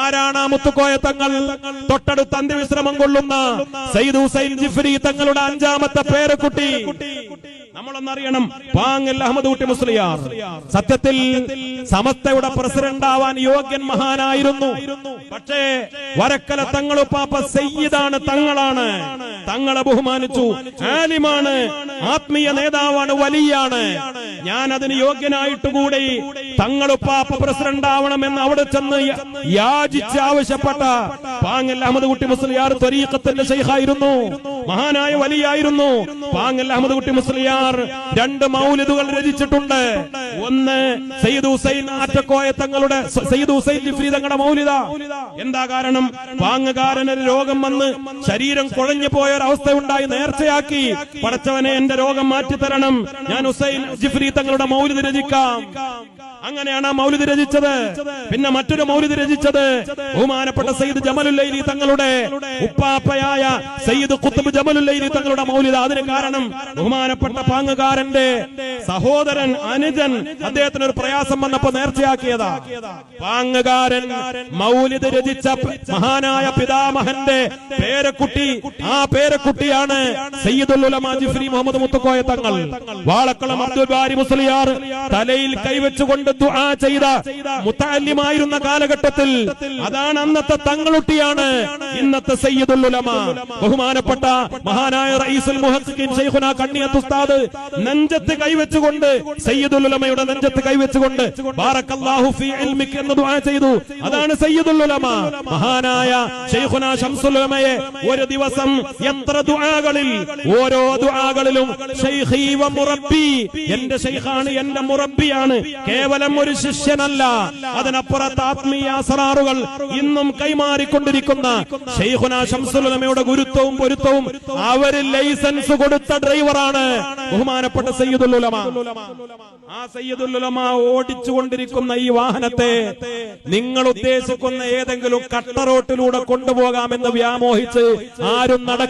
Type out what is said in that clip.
ആരാണ് മുത്തുക്കോയ തങ്ങൾ? തൊട്ടടുത്ത് അന്ത്യവിശ്രമം കൊള്ളുന്ന സയ്യിദ് ഹുസൈൻ ജിഫ്രി തങ്ങളുടെ അഞ്ചാമത്തെ പേരക്കുട്ടി. നമ്മളൊന്നറിയണം പാങ്ങൽ അഹമ്മദ് കുട്ടി മുസ്ലിയാർ. സത്യത്തിൽ സമസ്തയുടെ പ്രസിഡന്റ് ആവാൻ യോഗ്യൻ മഹാനായിരുന്നു. പക്ഷേ വരക്കല തങ്ങളുപ്പാപ്പ സയ്യിദാണ് തങ്ങളാണ്. തങ്ങളെ ബഹുമാനിച്ചു. ആലിമാണ് ആത്മീയ നേതാവാണ് വലിയാണ്. ഞാൻ അതിന് യോഗ്യനായിട്ടുകൂടി തങ്ങളുപ്പാപ്പ പ്രസിഡന്റ് ആവണമെന്ന് അവിടെ ചെന്ന് യാചിച്ച് ആവശ്യപ്പെട്ട പാങ്ങൽ അഹമ്മദ് കുട്ടി മുസ്ലിയാർ ത്വരീഖത്തിന്റെ ശൈഖായിരുന്നു. മഹാനായ വലിയായിരുന്നു. പാങ്ങൽ അഹമ്മദ് കുട്ടി മുസ്ലിയാർ രണ്ട് മൗലിദുകൾ രചിച്ചിട്ടുണ്ട്. ഒന്ന് സയ്യിദ് ഹുസൈൻ ആറ്റക്കോയ തങ്ങളുടെ സയ്യിദ് ഹുസൈൻ ജിഫ്രി തങ്ങളുടെ മൗലിത എന്താ കാരണം? പാങ്ങുകാരന് രോഗം വന്ന് ശരീരം കുഴഞ്ഞു പോയ ഒരു അവസ്ഥയുണ്ടായി നേർച്ചയാക്കി. പടച്ചവനെ എന്റെ രോഗം മാറ്റിത്തരണം. ഞാൻ ഹുസൈൻ ജിഫ്രി തങ്ങളുടെ മൗലിത രചിക്കാം. അങ്ങനെയാണ് ആ മൗലിദ് രചിച്ചത്. പിന്നെ മറ്റൊരു മൗലിദ് രചിച്ചത്. ബഹുമാനപ്പെട്ട സയ്യിദ് ജമലുല്ലൈലി തങ്ങളുടെ ഉപ്പാപ്പയായ സയ്യിദ് കുത്തുബ് ജമലുല്ലൈലി തങ്ങളുടെ മൗലിദ് അതിന് കാരണം ബഹുമാനപ്പെട്ട പാങ്ങുകാരന്റെ സഹോദരൻ അനുജൻ അദ്ദേഹത്തിന് ഒരു പ്രയാസം വന്നപ്പോ നേർച്ചയാക്കിയതാ. പാങ്ങുകാരൻ മൗലിദ് രചിച്ച മഹാനായ പിതാമഹന്റെ പേരക്കുട്ടി ആ പേരക്കുട്ടിയാണ് സയ്യിദുൽ ഉലമ മുഹമ്മദ് മുത്തുക്കോയ തങ്ങൾ. വാളക്കുളം അബ്ദുൽ ബാരി മുസ്ലിയാർ തലയിൽ കൈവച്ചുകൊണ്ട് ദുആ ചെയ്ത മുത്താലിമായിരുന്ന കാലഘട്ടത്തിൽ അതാണ് അന്നത്തെ തങ്ങളുട്ടിയാണ് ഇന്നത്തെ സയ്യിദുൽ ഉലമ. ബഹുമാനപ്പെട്ട മഹാനായ റഈസുൽ മുഹഖിഖീൻ കണ്ണിയത്ത് ഉസ്താദ് നെഞ്ചത്ത് കൈവച്ചുകൊണ്ട് സയ്യിദുൽ ഉലമയുടെ നെഞ്ചത്ത് കൈവച്ചുകൊണ്ട് ഫീ എന്ന് ദുആ ചെയ്തു. അതാണ് സയ്യിദുൽ ഉലമ. മഹാനായ ശൈഖുന ശംസുൽ ഉലമയെ ഒരു ദിവസം എത്ര ദുആകളിൽ ഓരോ ദുആകളിലും വ എന്റെ ശൈഖാണ് എന്റെ മുറബ്ബിയാണ്. കേവലം ഒരു ശിഷ്യനല്ല. അതിനപ്പുറത്ത് ആത്മീയ അസറാറുകൾ ഇന്നും കൈമാറിക്കൊണ്ടിരിക്കുന്ന ഷെയ്ഖുന ശംസുലമയുടെ ഗുരുത്വവും പൊരുത്തവും അവർ ലൈസൻസ് കൊടുത്ത ഡ്രൈവറാണ് ബഹുമാനപ്പെട്ട സയ്യിദുൽ ഉലമ. ആ സയ്യിദുൽ ഉലമ ഓടിച്ചുകൊണ്ടിരിക്കുന്ന ഈ വാഹനത്തെ നിങ്ങൾ ഉദ്ദേശിക്കുന്ന ഏതെങ്കിലും കട്ട കട്ടറോട്ടിലൂടെ കൊണ്ടുപോകാമെന്ന് വ്യാമോഹിച്ച് ആരും നട